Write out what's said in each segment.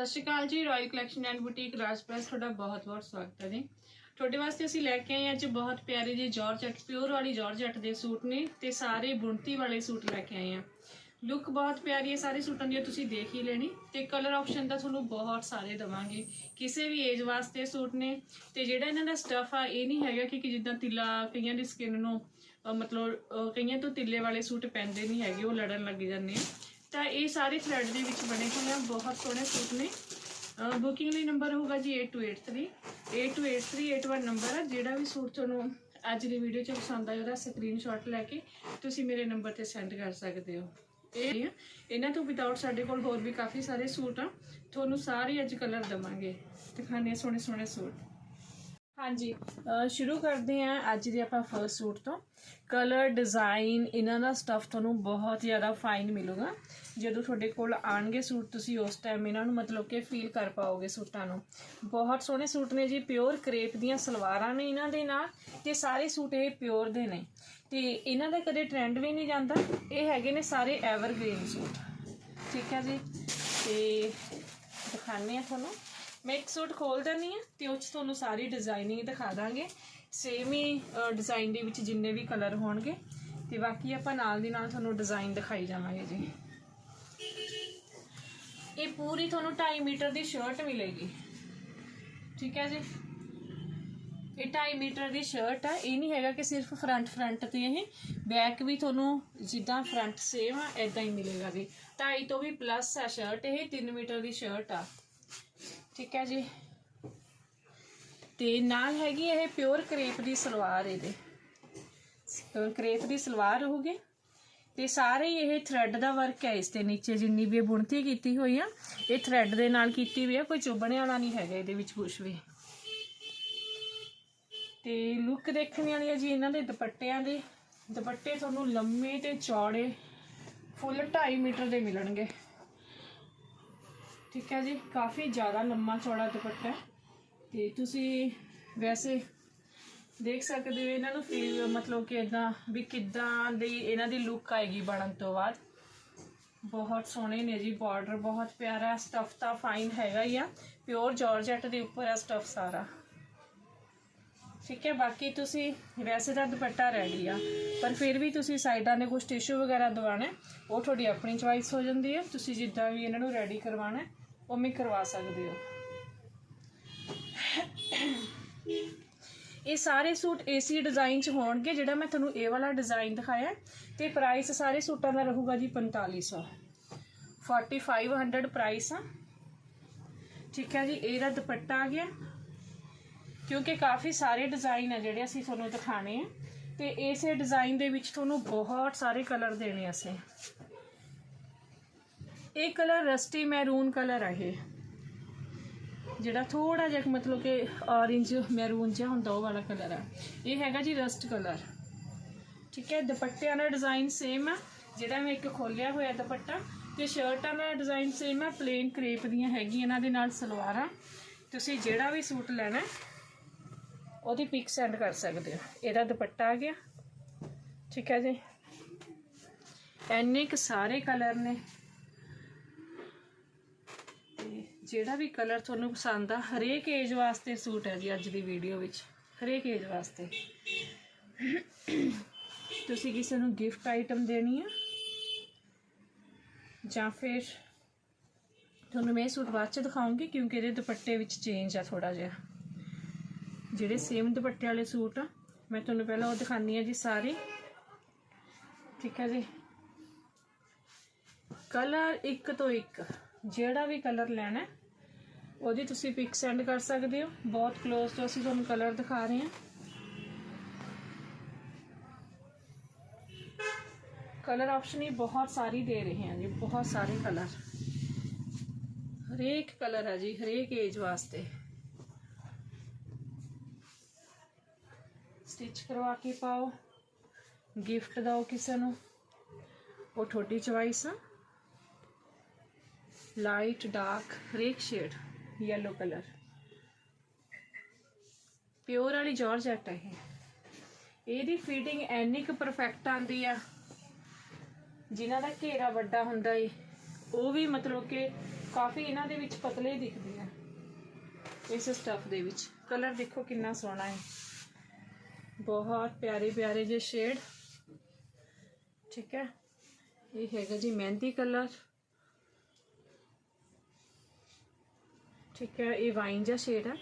ਸਤਿ ਸ਼੍ਰੀ ਅਕਾਲ ਜੀ royal collection and boutique Rajpress, ਤੁਹਾਡਾ ਬਹੁਤ-ਬਹੁਤ ਸਵਾਗਤ ਹੈ ਜੀ। ਤੁਹਾਡੇ ਵਾਸਤੇ ਅਸੀਂ ਲੈ ਕੇ ਆਏ ਹਾਂ ਅੱਜ ਬਹੁਤ ਪਿਆਰੇ ਜਿਹੇ ਜਾਰਜਟ ਪਿਓਰ ਵਾਲੀ ਜਾਰਜਟ ਦੇ ਸੂਟ ਨੇ ਤੇ ਸਾਰੇ ਬੁਣਤੀ ਵਾਲੇ ਸੂਟ ਲੈ ਕੇ ਆਏ ਹਾਂ। ਲੁੱਕ ਬਹੁਤ ਪਿਆਰੀ ਹੈ, ਸਾਰੇ ਸੂਟਾਂ ਦੀ ਤੁਸੀਂ ਦੇਖ ਹੀ ਲੈਣੀ ਤੇ ਕਲਰ ਆਪਸ਼ਨ ਤਾਂ ਤੁਹਾਨੂੰ ਬਹੁਤ ਸਾਰੇ ਦਵਾਂਗੇ। ਕਿਸੇ ਵੀ ਏਜ ਵਾਸਤੇ ਸੂਟ ਨੇ ਤੇ ਜਿਹੜਾ ਇਹਨਾਂ ਦਾ ਸਟਫ ਆ, ਇਹ ਨਹੀਂ ਹੈਗਾ ਕਿ ਕਿ ਜਿੱਦਾਂ ਤਿੱਲਾ ਕਈਆਂ ਦੀ ਸਕਿਨ ਨੂੰ ਮਤਲਬ ਕਈਆਂ ਤੋਂ ਤਿੱਲੇ ਵਾਲੇ ਸੂਟ ਪੈਂਦੇ ਨਹੀਂ ਹੈਗੇ, ਉਹ ਲੜਨ ਲੱਗ ਜਾਂਦੇ ਆ। ਤਾਂ ਇਹ ਸਾਰੇ ਥ੍ਰੈਡ ਦੇ ਵਿੱਚ ਬਣੇ ਹੋਏ ਆ, ਬਹੁਤ ਸੋਹਣੇ ਸੂਟ ਨੇ। ਬੁਕਿੰਗ ਲਈ ਨੰਬਰ ਹੋਊਗਾ ਜੀ 8283 828381 ਨੰਬਰ ਆ, ਜਿਹੜਾ ਵੀ ਸੂਟ ਤੁਹਾਨੂੰ ਅੱਜ ਦੀ ਵੀਡੀਓ 'ਚ ਪਸੰਦ ਆਇਆ ਉਹਦਾ ਸਕਰੀਨਸ਼ਾਟ ਲੈ ਕੇ ਤੁਸੀਂ ਮੇਰੇ ਨੰਬਰ ਤੇ ਸੈਂਡ ਕਰ ਸਕਦੇ ਹੋ। ਇਹ ਇਹਨਾਂ ਤੋਂ ਵਿਦਆਊਟ ਸਾਡੇ ਕੋਲ ਹੋਰ ਵੀ ਕਾਫੀ ਸਾਰੇ ਸੂਟ ਆ। ਤੁਹਾਨੂੰ ਸਾਰੇ ਅੱਜ ਕਲਰ ਦਵਾਂਗੇ। ਦਿਖਾਣੇ ਸੋਹਣੇ ਸੋਹਣੇ ਸੂਟ। ਹਾਂਜੀ ਸ਼ੁਰੂ ਕਰਦੇ ਹਾਂ ਅੱਜ ਦੇ ਆਪਾਂ ਫਰਸਟ ਸੂਟ ਤੋਂ। ਕਲਰ ਡਿਜ਼ਾਈਨ ਇਹਨਾਂ ਦਾ ਸਟੱਫ ਤੁਹਾਨੂੰ ਬਹੁਤ ਜ਼ਿਆਦਾ ਫਾਈਨ ਮਿਲੂਗਾ। ਜਦੋਂ ਤੁਹਾਡੇ ਕੋਲ ਆਣਗੇ ਸੂਟ, ਤੁਸੀਂ ਉਸ ਟਾਈਮ ਇਹਨਾਂ ਨੂੰ ਮਤਲਬ ਕਿ ਫੀਲ ਕਰ ਪਾਓਗੇ ਸੂਟਾਂ ਨੂੰ। ਬਹੁਤ ਸੋਹਣੇ ਸੂਟ ਨੇ ਜੀ ਪਿਓਰ ਕਰੇਪ ਦੀਆਂ ਸਲਵਾਰਾਂ ਨੇ ਇਹਨਾਂ ਦੇ ਨਾਲ, ਤੇ ਸਾਰੇ ਸੂਟ ਇਹ ਪਿਓਰ ਦੇ ਨੇ। ਤੇ ਇਹਨਾਂ ਦਾ ਕਦੇ ਟ੍ਰੈਂਡ ਵੀ ਨਹੀਂ ਜਾਂਦਾ, ਇਹ ਹੈਗੇ ਨੇ ਸਾਰੇ ਐਵਰਗ੍ਰੀਨ ਸੂਟ। ਠੀਕ ਹੈ ਜੀ? ਤੇ ਦਿਖਾਉਂਦੇ ਆ ਤੁਹਾਨੂੰ। ਮੈਂ ਇੱਕ ਸੂਟ ਖੋਲ ਦਿੰਦੀ ਆ ਤੇ ਉਹ 'ਚ ਤੁਹਾਨੂੰ ਸਾਰੀ ਡਿਜ਼ਾਈਨਿੰਗ ਦਿਖਾ ਦਾਂਗੇ। ਸੇਮ ਹੀ ਡਿਜ਼ਾਈਨ ਦੇ ਵਿੱਚ ਜਿੰਨੇ ਵੀ ਕਲਰ ਹੋਣਗੇ ਤੇ ਬਾਕੀ ਆਪਾਂ ਨਾਲ ਦੀ ਨਾਲ ਤੁਹਾਨੂੰ ਡਿਜ਼ਾਈਨ ਦਿਖਾਈ ਜਾਵਾਂਗੇ ਜੀ। ਇਹ ਪੂਰੀ ਤੁਹਾਨੂੰ 2.5 ਮੀਟਰ ਦੀ ਸ਼ਰਟ ਮਿਲੇਗੀ। ਠੀਕ ਹੈ ਜੀ? ਇਹ 2.5 ਮੀਟਰ ਦੀ ਸ਼ਰਟ ਆ। ਇਹ ਨਹੀਂ ਹੈਗਾ ਕਿ ਸਿਰਫ ਫਰੰਟ ਫਰੰਟ ਤੇ ਇਹ ਬੈਕ ਵੀ ਤੁਹਾਨੂੰ ਜਿੱਦਾਂ ਫਰੰਟ ਸੇਮ ਆ ਐਦਾਂ ਹੀ ਮਿਲੇਗਾ ਜੀ। 2.5 ਤੋਂ ਵੀ ਪਲੱਸ ਆ ਸ਼ਰਟ ਇਹ 3 ਮੀਟਰ ਦੀ ਸ਼ਰਟ ਆ। ਠੀਕ ਹੈ ਜੀ। ਤੇ ਨਾਲ ਹੈਗੀ ਇਹ ਪਿਓਰ ਕਰੇਪ ਦੀ ਸਲਵਾਰ ਇਹਦੇ। ਪਿਓਰ ਕਰੇਪ ਦੀ ਸਲਵਾਰ ਹੋਊਗੀ। ਤੇ ਸਾਰੇ ਇਹ ਥ੍ਰੈਡ ਦਾ ਵਰਕ ਹੈ ਇਸ ਤੇ ਨੀਚੇ ਜਿੰਨੀ ਵੀ ਬੁਣਤੀ ਕੀਤੀ ਹੋਈ ਆ, ਇਹ ਥ੍ਰੈਡ ਦੇ ਨਾਲ ਕੀਤੀ ਹੋਈ ਆ, ਕੋਈ ਚੁੱਭਣੇ ਵਾਲਾ ਨਹੀਂ ਹੈਗਾ ਇਹਦੇ ਵਿੱਚ ਕੁਝ ਵੀ। ਤੇ ਲੁੱਕ ਦੇਖਣ ਵਾਲੀ ਹੈ ਜੀ ਇਹਨਾਂ ਦੇ ਦੁਪੱਟਿਆਂ ਦੇ। ਦੁਪੱਟੇ ਤੁਹਾਨੂੰ ਲੰਮੇ ਤੇ ਚੌੜੇ ਫੁੱਲ 2.5 ਮੀਟਰ ਦੇ ਮਿਲਣਗੇ। ਠੀਕ ਹੈ ਜੀ, ਕਾਫੀ ਜ਼ਿਆਦਾ ਲੰਮਾ ਚੌੜਾ ਦੁਪੱਟਾ ਹੈ ਤੇ ਤੁਸੀਂ ਵੈਸੇ ਦੇਖ ਸਕਦੇ ਹੋ ਇਹਨਾਂ ਨੂੰ ਫੀਲ ਮਤਲਬ ਕਿ ਇਦਾਂ ਵੀ ਕਿੱਦਾਂ ਦੀ ਇਹਨਾਂ ਦੀ ਲੁੱਕ ਆਏਗੀ ਬਣਨ ਤੋਂ ਬਾਅਦ। ਬਹੁਤ ਸੋਹਣੇ ਨੇ ਜੀ ਬਾਰਡਰ ਬਹੁਤ ਪਿਆਰਾ ਸਟਫ ਤਾਂ ਫਾਈਨ ਹੈਗਾ ਹੀ ਆ ਪਿਓਰ ਜਾਰਜਟ ਦੇ ਉੱਪਰ ਆ ਸਟਫ ਸਾਰਾ। ਠੀਕ ਹੈ, ਬਾਕੀ ਤੁਸੀਂ ਵੈਸੇ ਤਾਂ ਦੁਪੱਟਾ ਰੈਡੀ ਆ, ਪਰ ਫਿਰ ਵੀ ਤੁਸੀਂ ਸਾਈਡਾਂ ਦੇ ਕੁਝ ਟਿਸ਼ੂ ਵਗੈਰਾ ਦਵਾਣਾ ਉਹ ਤੁਹਾਡੀ ਆਪਣੀ ਚੁਆਇਸ ਹੋ ਜਾਂਦੀ ਹੈ, ਤੁਸੀਂ ਜਿੱਦਾਂ ਵੀ ਇਹਨਾਂ ਨੂੰ ਰੈਡੀ ਕਰਵਾਉਣਾ ਉਵੇਂ ਕਰਵਾ ਸਕਦੇ ਹੋ। ਇਹ ਸਾਰੇ ਸੂਟ ਏਸੀ ਡਿਜ਼ਾਈਨ ਚ ਹੋਣਗੇ, ਜਿਹੜਾ ਮੈਂ ਤੁਹਾਨੂੰ ਇਹ ਵਾਲਾ ਡਿਜ਼ਾਈਨ ਦਿਖਾਇਆ। ਤੇ ਪ੍ਰਾਈਸ ਸਾਰੇ ਸੂਟਾਂ ਦਾ ਰਹੂਗਾ ਜੀ 4500 4500 ਪ੍ਰਾਈਸ ਆ। ਠੀਕ ਹੈ ਜੀ ਇਹਦਾ ਦੁਪੱਟਾ ਆ ਗਿਆ। ਕਿਉਂਕਿ ਕਾਫੀ ਸਾਰੇ ਡਿਜ਼ਾਈਨ ਆ ਜਿਹੜੇ ਅਸੀਂ ਤੁਹਾਨੂੰ ਦਿਖਾਣੇ ਆ। ਤੇ ਇਸੇ ਡਿਜ਼ਾਈਨ ਦੇ ਵਿੱਚ ਤੁਹਾਨੂੰ ਬਹੁਤ ਸਾਰੇ ਕਲਰ ਦੇਣੇ ਅਸੀਂ। ਇਹ ਕਲਰ ਰਸਟੀ ਮੈਰੂਨ ਕਲਰ ਆ ਇਹ। ਜਿਹੜਾ ਥੋੜਾ ਜਿਹਾ ਮਤਲਬ ਕਿ ਔਰੇਂਜ ਮੈਰੂਨ ਜਿਹਾ ਹੁੰਦਾ ਉਹ ਵਾਲਾ ਕਲਰ ਆ। ਇਹ ਹੈਗਾ ਜੀ ਰਸਟ ਕਲਰ। ਠੀਕ ਹੈ, ਦੁਪੱਟਿਆਂ ਦਾ ਡਿਜ਼ਾਈਨ ਸੇਮ ਆ। ਜਿਹੜਾ ਮੈਂ ਇੱਕ ਖੋਲਿਆ ਹੋਇਆ ਦੁਪੱਟਾ ਤੇ ਸ਼ਰਟਾਂ ਦਾ ਡਿਜ਼ਾਈਨ ਸੇਮ ਆ ਪਲੇਨ ਕਰੇਪ ਦੀਆਂ ਹੈਗੀਆਂ ਇਹਨਾਂ ਦੇ ਨਾਲ ਸਲਵਾਰਾਂ। ਤੁਸੀਂ ਜਿਹੜਾ ਵੀ ਸੂਟ ਲੈਣਾ, ਉਹਦੀ ਪਿਕ ਸੈਂਡ ਕਰ ਸਕਦੇ ਹੋ। ਇਹਦਾ ਦੁਪੱਟਾ ਆ ਗਿਆ। ਠੀਕ ਹੈ ਜੀ। ਐਨੇ ਕੁ ਸਾਰੇ ਕਲਰ ਨੇ ਤੇ ਜਿਹੜਾ ਵੀ ਕਲਰ ਤੁਹਾਨੂੰ ਪਸੰਦ ਆ, ਹਰੇਕ ਏਜ ਵਾਸਤੇ ਸੂਟ ਹੈ ਜੀ ਅੱਜ ਦੀ ਵੀਡੀਓ ਵਿੱਚ। ਹਰੇਕ ਏਜ ਵਾਸਤੇ। ਤੁਸੀਂ ਕਿਸੇ ਨੂੰ ਗਿਫਟ ਆਈਟਮ ਦੇਣੀ ਆ, ਜਾਂ ਫਿਰ ਤੁਹਾਨੂੰ ਮੈਂ ਇਹ ਸੂਟ ਬਾਅਦ ਚ ਦਿਖਾਉਂਗੀ, ਕਿਉਂਕਿ ਇਹਦੇ ਦੁਪੱਟੇ ਵਿੱਚ ਚੇਂਜ ਆ ਥੋੜਾ ਜਿਹਾ। ਜਿਹੜੇ ਸੇਮ ਦੁਪੱਟੇ ਵਾਲੇ ਸੂਟ ਆ, ਮੈਂ ਤੁਹਾਨੂੰ ਪਹਿਲਾਂ ਉਹ ਦਿਖਾਨੀ ਆ ਜੀ ਸਾਰੇ। ਠੀਕ ਹੈ ਜੀ। ਕਲਰ ਇੱਕ ਤੋਂ ਇੱਕ, ਜਿਹੜਾ ਵੀ ਕਲਰ ਲੈਣਾ ਉਹਦੀ ਤੁਸੀਂ ਪਿਕ ਸੈਂਡ ਕਰ ਸਕਦੇ ਹੋ। ਬਹੁਤ ক্লোਜ਼ ਤੋਂ ਅਸੀਂ ਤੁਹਾਨੂੰ ਕਲਰ ਦਿਖਾ ਰਹੇ ਹਾਂ। ਕਲਰ ਆਪਸ਼ਨ ਹੀ ਬਹੁਤ ਸਾਰੀ ਦੇ ਰਹੇ ਹਾਂ ਜੀ, ਬਹੁਤ ਸਾਰੇ ਕਲਰ ਹਰੇਕ ਕਲਰ ਹੈ ਜੀ, ਹਰੇਕ ਏਜ ਵਾਸਤੇ। ਸਟਿਚ ਕਰਵਾ ਕੇ ਪਾਓ। ਗਿਫਟ ਦਿਓ ਕਿਸੇ ਨੂੰ। ਉਹ ਤੁਹਾਡੀ ਚੁਆਇਸ ਆ। ਲਾਈਟ ਡਾਰਕ ਹਰੇਕ ਸ਼ੇਡ yellow ਕਲਰ ਪਿਓਰ ਵਾਲੀ ਜਾਰਜਟ ਹੈ ਇਹ। ਇਹਦੀ ਫਿਟਿੰਗ ਐਨੀ ਕੁ ਪਰਫੈਕਟ ਆਂਦੀ ਆ। ਜਿਨ੍ਹਾਂ ਦਾ ਘੇਰਾ ਵੱਡਾ ਹੁੰਦਾ ਏ, ਉਹ ਵੀ ਮਤਲਬ ਕਿ ਕਾਫੀ ਇਹਨਾਂ ਦੇ ਵਿੱਚ ਪਤਲੇ ਦਿਖਦੇ ਆ। ਇਸ ਸਟਫ ਦੇ ਵਿੱਚ। ਕਲਰ ਦੇਖੋ ਕਿੰਨਾ ਸੋਹਣਾ ਹੈ ਬਹੁਤ ਪਿਆਰੇ ਪਿਆਰੇ ਜਿਹੇ ਸ਼ੇਡ ਠੀਕ ਹੈ। ਇਹ ਹੈਗਾ ਜੀ ਮਹਿੰਦੀ ਕਲਰ ਠੀਕ ਹੈ, ਇਹ ਵਾਈਨ ਜਿਹਾ ਸ਼ੇਡ ਹੈ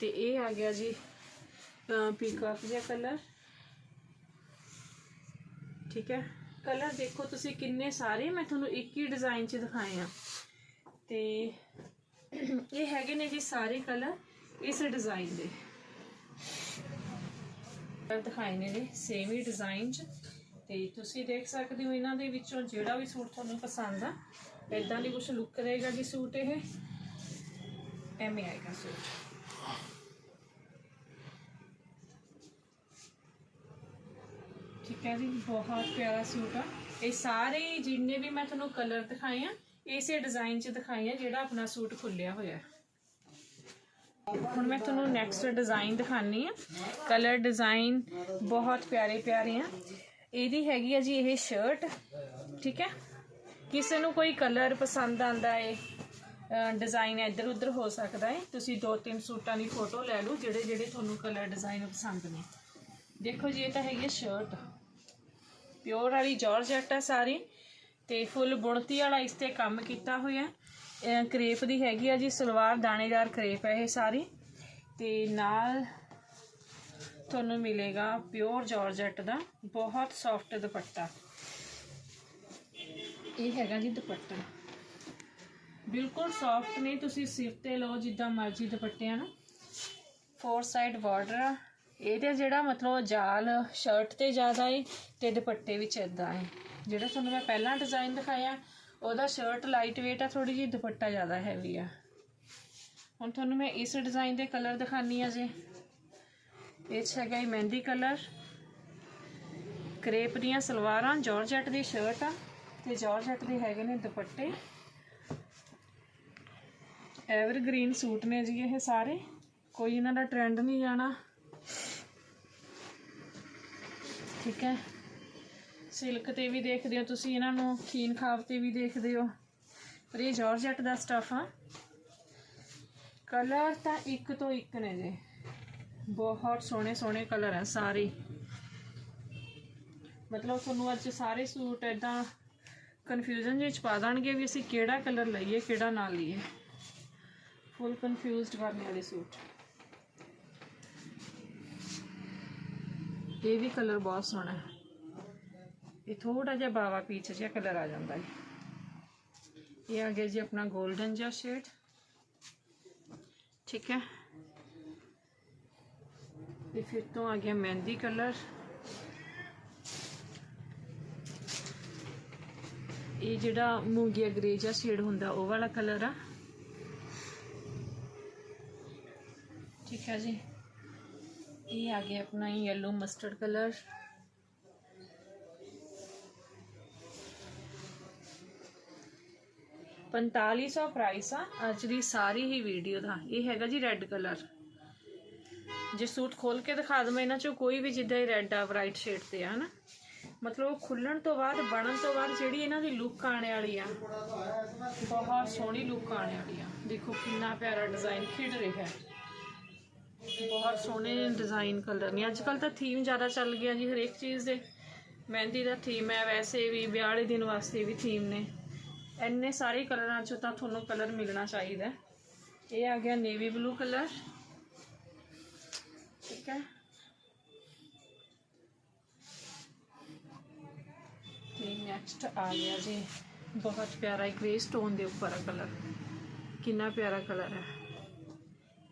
ਤੇ ਇਹ ਆ ਗਿਆ ਜੀ ਪੀਕਾਕ ਜਿਹਾ ਕਲਰ ਠੀਕ ਹੈ ਕਲਰ ਦੇਖੋ ਤੁਸੀਂ ਕਿੰਨੇ ਸਾਰੇ, ਮੈਂ ਤੁਹਾਨੂੰ ਇੱਕ ਹੀ ਡਿਜ਼ਾਈਨ 'ਚ ਦਿਖਾਏ ਆ। ਤੇ ਇਹ ਹੈਗੇ ਨੇ ਜੀ ਸਾਰੇ ਕਲਰ ਇਸ ਡਿਜ਼ਾਈਨ ਦੇ। ਦਿਖਾਏ ਨੇ ਜੀ ਸੇਮ ਹੀ ਡਿਜ਼ਾਈਨ 'ਚ। ਤੇ ਤੁਸੀਂ ਦੇਖ ਸਕਦੇ ਹੋ ਇਹਨਾਂ ਦੇ ਵਿੱਚੋਂ ਜਿਹੜਾ ਵੀ ਸੂਟ ਤੁਹਾਨੂੰ ਪਸੰਦ ਆ ਇਦਾਂ ਦੀ ਕੁਝ ਲੁੱਕ ਰਹੇਗਾ ਜੀ ਸੂਟ ਇਹ। ਐਵੇਂ ਆਏਗਾ ਸੂਟ ਠੀਕ ਹੈ ਜੀ ਬਹੁਤ ਪਿਆਰਾ ਸੂਟ ਆ। ਇਹ ਸਾਰੇ ਜਿੰਨੇ ਵੀ ਮੈਂ ਤੁਹਾਨੂੰ ਕਲਰ ਦਿਖਾਏ ਆ, ਇਸੇ ਡਿਜ਼ਾਈਨ 'ਚ ਦਿਖਾਏ ਆ ਜਿਹੜਾ ਆਪਣਾ ਸੂਟ ਖੁੱਲਿਆ ਹੋਇਆ ਹੁਣ ਮੈਂ ਤੁਹਾਨੂੰ ਨੈਕਸਟ ਡਿਜ਼ਾਈਨ ਦਿਖਾਣੀ ਆ ਕਲਰ ਡਿਜ਼ਾਈਨ ਬਹੁਤ ਪਿਆਰੇ ਪਿਆਰੇ ਆ। ਇਹਦੀ ਹੈਗੀ ਆ ਜੀ ਇਹ ਸ਼ਰਟ ਠੀਕ ਹੈ? ਕਿਸੇ ਨੂੰ ਕੋਈ ਕਲਰ ਪਸੰਦ ਆਂਦਾ ਏ ਡਿਜ਼ਾਈਨ ਇੱਧਰ ਉੱਧਰ ਹੋ ਸਕਦਾ ਹੈ। ਤੁਸੀਂ ਦੋ ਤਿੰਨ ਸੂਟਾਂ ਦੀ ਫੋਟੋ ਲੈ ਲਓ, ਜਿਹੜੇ ਜਿਹੜੇ ਤੁਹਾਨੂੰ ਕਲਰ ਡਿਜ਼ਾਈਨ ਪਸੰਦ ਨੇ। ਦੇਖੋ ਜੀ, ਇਹ ਤਾਂ ਹੈਗੀ ਸ਼ਰਟ ਪਿਓਰ ਵਾਲੀ ਜਾਰਜਟ ਆ ਸਾਰੀ ਤੇ ਫੁੱਲ ਬੁਣਤੀ ਵਾਲਾ ਇਸ ਤੇ ਕੰਮ ਕੀਤਾ ਹੋਇਆ ਕਰੇਪ ਦੀ ਹੈਗੀ ਆ ਜੀ, ਸਲਵਾਰ ਦਾਣੇਦਾਰ ਕਰੇਪ ਹੈ ਇਹ ਸਾਰੀ। ਤੇ ਨਾਲ ਤੁਹਾਨੂੰ ਮਿਲੇਗਾ ਪਿਓਰ ਜਾਰਜਟ ਦਾ ਬਹੁਤ ਸੌਫਟ ਦੁਪੱਟਾ। ਇਹ ਹੈਗਾ ਜੀ ਦੁਪੱਟਾ। ਬਿਲਕੁਲ ਸੌਫਟ ਨਹੀਂ ਤੁਸੀਂ ਸਿਰ ਤੇ ਲਓ ਜਿੱਦਾਂ ਮਰਜ਼ੀ ਦੁਪੱਟਿਆਂ ਨੂੰ। ਫੋਰ ਸਾਈਡ ਬਾਰਡਰ ਆ। ਇਹਦੇ ਜਿਹੜਾ ਮਤਲਬ ਜਾਲ ਸ਼ਰਟ ਤੇ ਜ਼ਿਆਦਾ ਏ ਤੇ ਦੁਪੱਟੇ ਵਿੱਚ ਇਦਾਂ ਹੈ ਜਿਹੜਾ ਤੁਹਾਨੂੰ ਮੈਂ ਪਹਿਲਾਂ ਡਿਜ਼ਾਈਨ ਦਿਖਾਇਆ, ਉਹਦਾ ਸ਼ਰਟ ਲਾਈਟ weight ਆ ਥੋੜੀ ਜਿਹੀ ਦੁਪੱਟਾ ਜ਼ਿਆਦਾ ਹੈਵੀ ਆ। ਹੁਣ ਤੁਹਾਨੂੰ ਮੈਂ ਇਸ ਡਿਜ਼ਾਈਨ ਦੇ ਕਲਰ ਦਿਖਾਨੀ ਆ ਜੀ। ਇਹ 'ਚ ਹੈਗਾ ਇਹ ਮਹਿੰਦੀ ਕਲਰ ਕਰੇਪ ਦੀਆਂ ਸਲਵਾਰਾਂ ਜਾਰਜਟ ਦੀ ਸ਼ਰਟ ਆ ਤੇ ਜਾਰਜਟ ਦੇ ਹੈਗੇ ਨੇ ਦੁਪੱਟੇ। ਐਵਰਗ੍ਰੀਨ ਸੂਟ ਨੇ ਜੀ ਇਹ ਸਾਰੇ। ਕੋਈ ਇਹਨਾਂ ਦਾ ਟ੍ਰੈਂਡ ਨਹੀਂ ਜਾਣਾ। ਠੀਕ ਹੈ। ਸਿਲਕ ਤੇ ਵੀ ਦੇਖਦੇ ਹੋ ਤੁਸੀਂ, ਇਹਨਾਂ ਨੂੰ ਖੀਨ ਖਾਬ ਤੇ ਵੀ ਦੇਖਦੇ ਹੋ। ਪਰ ਇਹ ਜਾਰਜਟ ਦਾ ਸਟਫ ਆ। ਕਲਰ ਤਾਂ ਇੱਕ ਤੋਂ ਇੱਕ ਨੇ ਜੀ। ਬਹੁਤ ਸੋਹਣੇ ਸੋਹਣੇ ਕਲਰ ਆ ਸਾਰੇ। ਮਤਲਬ ਤੁਹਾਨੂੰ ਅੱਜ ਸਾਰੇ ਸੂਟ ਇਦਾਂ ਕਨਫਿਊਜ਼ਨ ਵਿੱਚ ਪਾ ਦੇਣਗੇ ਵੀ ਅਸੀਂ ਕਿਹੜਾ ਕਲਰ ਲਈਏ, ਕਿਹੜਾ ਨਾ ਲਈਏ। ਫੁੱਲ ਕਨਫਿਊਜ਼ਡ ਕਰਨ ਵਾਲੇ ਸੂਟ। ਇਹ ਵੀ ਕਲਰ ਬਹੁਤ ਸੋਹਣਾ ਹੈ। ਇਹ ਥੋੜਾ ਜਿਹਾ ਬਾਵਾ ਪੀਚ ਜਿਹਾ ਕਲਰ ਆ ਜਾਂਦਾ ਹੈ। ਇਹ ਆ ਗਿਆ ਜੀ ਆਪਣਾ 골ਡਨ ਜਿਹਾ ਸ਼ੇਡ ਠੀਕ ਹੈ। ਇਹ ਫਿਰ ਤੋਂ ਆ ਗਿਆ ਮਹਿੰਦੀ ਕਲਰ। ਇਹ ਜਿਹੜਾ ਮੂੰਗੀਆ ਗ੍ਰੇ ਜਿਹਾ ਸ਼ੇਡ ਹੁੰਦਾ, ਉਹ ਵਾਲਾ ਕਲਰ ਆ। ਠੀਕ ਹੈ ਜੀ। ਇਹ ਆ ਗਿਆ ਆਪਣਾ ਯੈਲੋ ਮਸਟਰਡ ਕਲਰ ਪੰਤਾਲੀ ਸੌ ਪ੍ਰਾਈਸ ਆ, ਅੱਜ ਦੀ ਸਾਰੀ ਹੀ ਵੀਡੀਓ ਦਾ। ਇਹ ਹੈਗਾ ਜੀ ਰੈੱਡ ਕਲਰ ਜੇ ਸੂਟ ਖੋਲ ਕੇ ਦਿਖਾ ਦਵਾਂ ਇਹਨਾਂ ਚੋਂ, ਕੋਈ ਵੀ ਜਿੱਦਾਂ ਹੀ ਰੈੱਡ ਆ ਬ੍ਰਾਈਟ ਸ਼ੇਡ ਤੇ ਆ, ਹਨਾ। ਮਤਲਬ ਉਹ ਖੁੱਲਣ ਤੋਂ ਬਾਅਦ, ਬਣਨ ਤੋਂ ਬਾਅਦ ਜਿਹੜੀ ਇਹਨਾਂ ਦੀ ਲੁੱਕ ਆਣੇ ਵਾਲੀ ਆ, ਬਹੁਤ ਸੋਹਣੀ ਲੁੱਕ ਆਣੇ ਵਾਲੀ ਆ। ਦੇਖੋ ਕਿੰਨਾ ਪਿਆਰਾ ਡਿਜ਼ਾਈਨ ਖਿੜ ਰਿਹਾ ਹੈ। ਬਹੁਤ ਸੋਹਣੇ ਡਿਜ਼ਾਈਨ ਕਲਰ ਨੇ। ਅੱਜ ਕੱਲ ਤਾਂ ਥੀਮ ਜ਼ਿਆਦਾ ਚੱਲ ਗਿਆ ਜੀ ਹਰੇਕ ਚੀਜ਼ ਦੇ। ਮਹਿੰਦੀ ਦਾ ਥੀਮ ਹੈ, ਵੈਸੇ ਵੀ ਵਿਆਹ ਵਾਲੇ ਦਿਨ ਵਾਸਤੇ ਵੀ ਥੀਮ ਨੇ। ਇੰਨੇ ਸਾਰੇ ਕਲਰਾਂ ਚੋਂ ਤਾਂ ਤੁਹਾਨੂੰ ਕਲਰ ਮਿਲਣਾ ਚਾਹੀਦਾ। ਇਹ ਆ ਗਿਆ ਨੇਵੀ ਬਲੂ ਕਲਰ ਠੀਕ ਹੈ। ਤੇ ਨੈਕਸਟ ਆ ਗਿਆ ਜੀ। ਬਹੁਤ ਪਿਆਰਾ ਗ੍ਰੇ ਸਟੋਨ ਦੇ ਉੱਪਰ ਆ ਕਲਰ ਕਿੰਨਾ ਪਿਆਰਾ ਕਲਰ ਹੈ।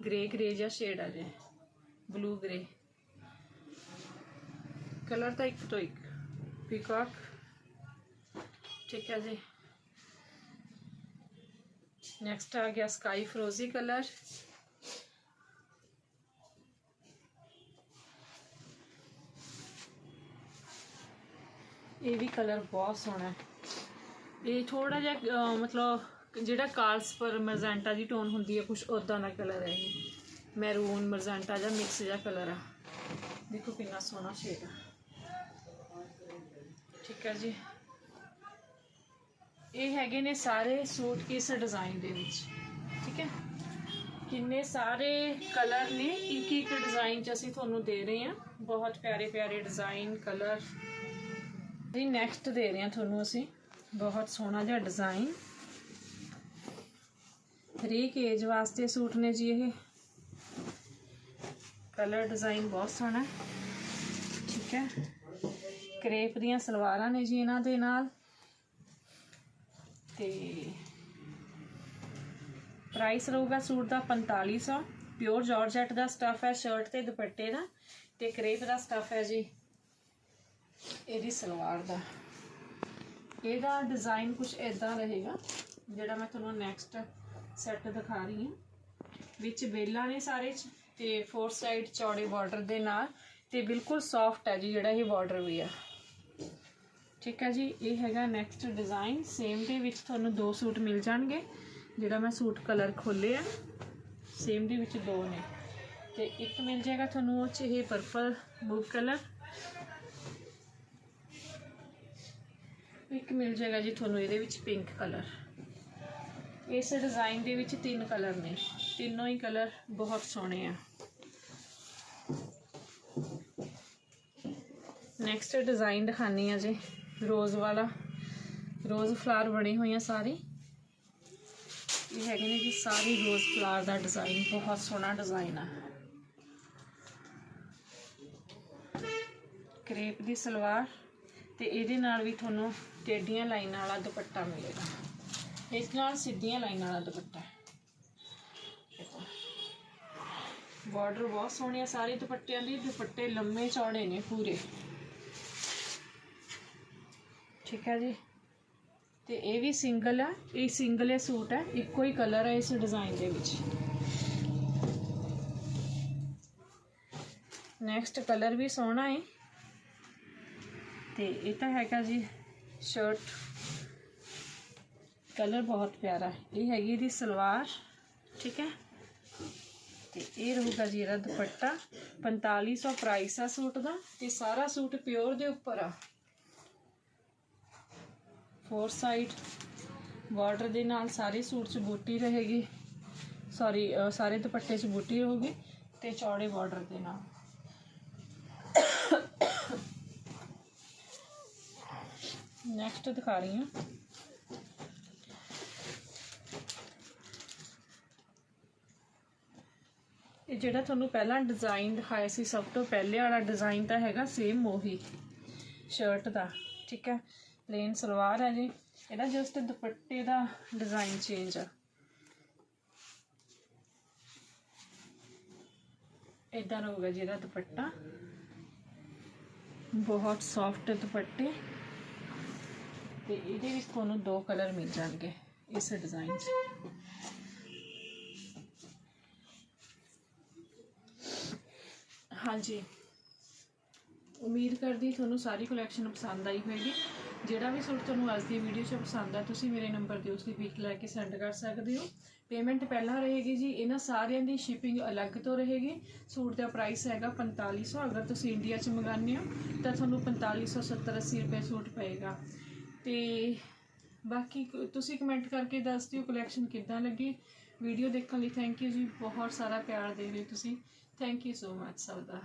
ਗ੍ਰੇ ਗ੍ਰੇ ਜਿਹਾ ਸ਼ੇਡ ਆ ਜੀ ਬਲੂ ਗ੍ਰੇ ਕਲਰ ਤਾਂ ਇੱਕ ਤੋਂ ਇੱਕ ਪੀਕਾਕ ਠੀਕ ਹੈ ਜੀ ਨੈਕਸਟ ਆ ਗਿਆ ਸਕਾਈ ਫਰੋਜ਼ੀ ਕਲਰ ਇਹ ਵੀ ਕਲਰ ਬਹੁਤ ਸੋਹਣਾ ਹੈ ਇਹ ਥੋੜਾ ਜਿਹਾ ਅਹ, ਮਤਲਬ ਜਿਹੜਾ ਕਾਲਸ ਪਰ ਮਰਜ਼ੈਂਟਾ ਦੀ ਟੋਨ ਹੁੰਦੀ ਹੈ ਕੁਝ ਉਦਾਂ ਦਾ ਕਲਰ ਹੈ ਇਹ। ਮੈਰੂਨ ਮਰਜੈਂਟਾ ਜਾਂ ਮਿਕਸ ਜਿਹਾ ਕਲਰ ਆ। ਦੇਖੋ ਕਿੰਨਾ ਸੋਹਣਾ ਸ਼ੇਡ ਆ। ਠੀਕ ਹੈ ਜੀ। ਇਹ ਹੈਗੇ ਨੇ ਸਾਰੇ ਸੂਟ ਕਿਸ ਡਿਜ਼ਾਈਨ ਦੇ ਵਿੱਚ। ਠੀਕ ਹੈ? ਕਿੰਨੇ ਸਾਰੇ ਕਲਰ ਨੇ, ਇੱਕ ਇੱਕ ਡਿਜ਼ਾਈਨ ਚ ਅਸੀਂ ਤੁਹਾਨੂੰ ਦੇ ਰਹੇ ਹਾਂ। ਬਹੁਤ ਪਿਆਰੇ ਪਿਆਰੇ ਡਿਜ਼ਾਈਨ ਕਲਰ ਜੀ ਨੈਕਸਟ ਦੇ ਰਹੇ ਹਾਂ ਤੁਹਾਨੂੰ ਅਸੀਂ। ਬਹੁਤ ਸੋਹਣਾ ਜਿਹਾ ਡਿਜ਼ਾਈਨ ਹਰੇਕ ਏਜ ਵਾਸਤੇ ਸੂਟ ਨੇ ਜੀ ਇਹ। ਕਲਰ ਡਿਜ਼ਾਈਨ ਬਹੁਤ ਸੋਹਣਾ ਠੀਕ ਹੈ। ਕਰੇਪ ਦੀਆਂ ਸਲਵਾਰਾਂ ਨੇ ਜੀ ਇਹਨਾਂ ਦੇ ਨਾਲ। ਤੇ ਪ੍ਰਾਈਸ ਰਹੂਗਾ ਸੂਟ ਦਾ 4500 ਪਿਓਰ ਜਾਰਜੈਟ ਦਾ ਸਟਫ ਹੈ ਸ਼ਰਟ ਤੇ ਦੁਪੱਟੇ ਦਾ। ਤੇ ਕਰੇਪ ਦਾ ਸਟਫ ਹੈ ਜੀ ਇਹਦੀ ਸਲਵਾਰ ਦਾ। ਇਹਦਾ ਡਿਜ਼ਾਈਨ ਕੁਝ ਇਦਾਂ ਰਹੇਗਾ, ਜਿਹੜਾ ਮੈਂ ਤੁਹਾਨੂੰ ਨੈਕਸਟ ਸੈੱਟ ਦਿਖਾ ਰਹੀ ਹਾਂ। ਵਿੱਚ ਬੇਲਾਂ ਨੇ ਸਾਰੇ ਚ ਤੇ ਫੋਰ ਸਾਈਡ ਚੌੜੇ ਬਾਰਡਰ ਦੇ ਨਾਲ ਤੇ ਬਿਲਕੁਲ ਸੌਫਟ ਹੈ ਜੀ, ਜਿਹੜਾ ਇਹ ਬਾਰਡਰ ਵੀ ਆ ਠੀਕ ਹੈ ਜੀ, ਇਹ ਹੈਗਾ ਨੈਕਸਟ ਡਿਜ਼ਾਈਨ ਸੇਮ ਦੇ ਵਿੱਚ ਤੁਹਾਨੂੰ ਦੋ ਸੂਟ ਮਿਲ ਜਾਣਗੇ, ਜਿਹੜਾ ਮੈਂ ਸੂਟ ਕਲਰ ਖੋਲੇ ਆ। ਸੇਮ ਦੇ ਵਿੱਚ ਦੋ ਨੇ। ਤੇ ਇੱਕ ਮਿਲ ਜਾਏਗਾ ਤੁਹਾਨੂੰ ਉਹ ਚ, ਇਹ ਪਰਪਲ ਬਲੂ ਕਲਰ ਇੱਕ ਮਿਲ ਜਾਏਗਾ ਜੀ ਤੁਹਾਨੂੰ ਇਹਦੇ ਵਿੱਚ ਪਿੰਕ ਕਲਰ ਇਸ ਡਿਜ਼ਾਈਨ ਦੇ ਵਿੱਚ ਤਿੰਨ ਕਲਰ ਨੇ। ਤਿੰਨੋਂ ਹੀ ਕਲਰ ਬਹੁਤ ਸੋਹਣੇ ਆ। ਨੈਕਸਟ ਡਿਜ਼ਾਈਨ ਦਿਖਾਨੀ ਆ ਜੀ। ਰੋਜ਼ ਵਾਲਾ। ਰੋਜ਼ ਫਲਾਵਰ ਬਣੇ ਹੋਏ ਆ ਸਾਰੇ। ਇਹ ਹੈਗੇ ਨੇ ਜੀ ਸਾਰੇ ਰੋਜ਼ ਫਲਾਰ ਦਾ ਡਿਜ਼ਾਈਨ ਬਹੁਤ ਸੋਹਣਾ ਡਿਜ਼ਾਈਨ ਆ। ਕਰੇਪ ਦੀ ਸਲਵਾਰ ਤੇ ਇਹਦੇ ਨਾਲ ਵੀ ਤੁਹਾਨੂੰ ਟੇਡੀਆਂ ਲਾਈਨਾਂ ਵਾਲਾ ਦੁਪੱਟਾ ਮਿਲੇਗਾ। ਇਸ ਨਾਲ ਸਿੱਧੀਆਂ ਲਾਈਨਾਂ ਵਾਲਾ ਦੁਪੱਟਾ ਬਾਰਡਰ ਬਹੁਤ ਸੋਹਣੇ ਆ, ਸਾਰੇ ਦੁਪੱਟਿਆਂ ਦੀ, ਦੁਪੱਟੇ ਲੰਮੇ ਚੌੜੇ ਨੇ ਪੂਰੇ। ਠੀਕ ਹੈ ਜੀ। ਤੇ ਇਹ ਵੀ ਸਿੰਗਲ ਹੈ ਇਹ ਸਿੰਗਲ ਹੈ ਸੂਟ ਹੈ, ਇੱਕੋ ਹੀ ਕਲਰ ਹੈ ਇਸ ਡਿਜ਼ਾਈਨ ਦੇ ਵਿੱਚ। ਨੈਕਸਟ ਕਲਰ ਵੀ ਸੋਹਣਾ ਹੈ ਤੇ ਇਹ ਤਾਂ ਹੈਗਾ ਜੀ, ਸ਼ਰਟ। ਕਲਰ ਬਹੁਤ ਪਿਆਰਾ ਹੈ। ਇਹ ਹੈਗੀ ਇਹਦੀ ਸਲਵਾਰ, ਠੀਕ ਹੈ? ਤੇ ਇਹ ਰਹੂਗਾ ਜੀ ਇਹਦਾ ਦੁਪੱਟਾ। 4500 ਪ੍ਰਾਈਸ ਆ ਸੂਟ ਦਾ ਤੇ ਸਾਰਾ ਸੂਟ ਪਿਓਰ ਦੇ ਉੱਪਰ ਆ। ਫੋਰ ਸਾਈਡ ਬਾਰਡਰ ਦੇ ਨਾਲ ਸਾਰੇ ਸੂਟ 'ਚ ਬੂਟੀ ਰਹੇਗੀ। ਸੌਰੀ ਸਾਰੇ ਦੁਪੱਟੇ 'ਚ ਬੂਟੀ ਰਹੂਗੀ ਤੇ ਚੌੜੇ ਬਾਰਡਰ ਦੇ ਨਾਲ। ਨੈਕਸਟ ਦਿਖਾ ਰਹੀ ਹਾਂ। ਇਹ ਜਿਹੜਾ ਤੁਹਾਨੂੰ ਪਹਿਲਾਂ ਡਿਜ਼ਾਈਨ ਦਿਖਾਇਆ ਸੀ, ਸਭ ਤੋਂ ਪਹਿਲੇ ਵਾਲਾ ਡਿਜ਼ਾਈਨ ਤਾਂ ਹੈਗਾ ਸੇਮ ਉਹੀ ਸ਼ਰਟ ਦਾ, ਠੀਕ ਹੈ? ਪਲੇਨ ਸਲਵਾਰ ਹੈ ਜੀ। ਇਹਦਾ ਜਸਟ ਦੁਪੱਟੇ ਦਾ ਡਿਜ਼ਾਈਨ ਚੇਂਜ ਆ। ਇਦਾਂ ਰਹੂਗਾ ਜੀ ਇਹਦਾ ਦੁਪੱਟਾ। ਬਹੁਤ ਸੌਫਟ ਦੁਪੱਟੇ। ਤੇ ਇਹਦੇ ਵਿੱਚ ਤੁਹਾਨੂੰ ਦੋ ਕਲਰ ਮਿਲ ਜਾਣਗੇ ਇਸ ਡਿਜ਼ਾਈਨ 'ਚ। ਹਾਂਜੀ। ਉਮੀਦ ਕਰਦੀ ਤੁਹਾਨੂੰ ਸਾਰੀ ਕਲੈਕਸ਼ਨ ਪਸੰਦ ਆਈ ਹੋਵੇਗੀ ਜਿਹੜਾ ਵੀ ਸੂਟ ਤੁਹਾਨੂੰ ਅੱਜ ਦੀ ਵੀਡੀਓ 'ਚ ਪਸੰਦ ਆ, ਤੁਸੀਂ ਮੇਰੇ ਨੰਬਰ ਤੇ ਉਸਦੀ ਪਿਕ ਲੈ ਕੇ ਸੈਂਡ ਕਰ ਸਕਦੇ ਹੋ। ਪੇਮੈਂਟ ਪਹਿਲਾਂ ਰਹੇਗੀ ਜੀ, ਇਹਨਾਂ ਸਾਰਿਆਂ ਦੀ ਸ਼ਿਪਿੰਗ ਅਲੱਗ ਤੋਂ ਰਹੇਗੀ। ਸੂਟ ਦਾ ਪ੍ਰਾਈਸ ਹੈਗਾ 4500 ਅਗਰ ਤੁਸੀਂ ਇੰਡੀਆ 'ਚ ਮੰਗਾਉਂਦੇ ਹੋ, ਤਾਂ ਤੁਹਾਨੂੰ 4570 80 ਰੁਪਏ ਸੂਟ ਪਏਗਾ। ਤੇ ਬਾਕੀ ਕ- ਤੁਸੀਂ ਕਮੈਂਟ ਕਰਕੇ ਦੱਸ ਦਿਓ ਕਲੈਕਸ਼ਨ ਕਿੱਦਾਂ ਲੱਗੀ। ਵੀਡੀਓ ਦੇਖਣ ਲਈ ਥੈਂਕ ਯੂ ਜੀ, ਬਹੁਤ ਸਾਰਾ ਪਿਆਰ ਦੇ ਰਹੇ ਹੋ ਤੁਸੀਂ। ਥੈਂਕ ਯੂ ਸੋ ਮਚ ਸਭ ਦਾ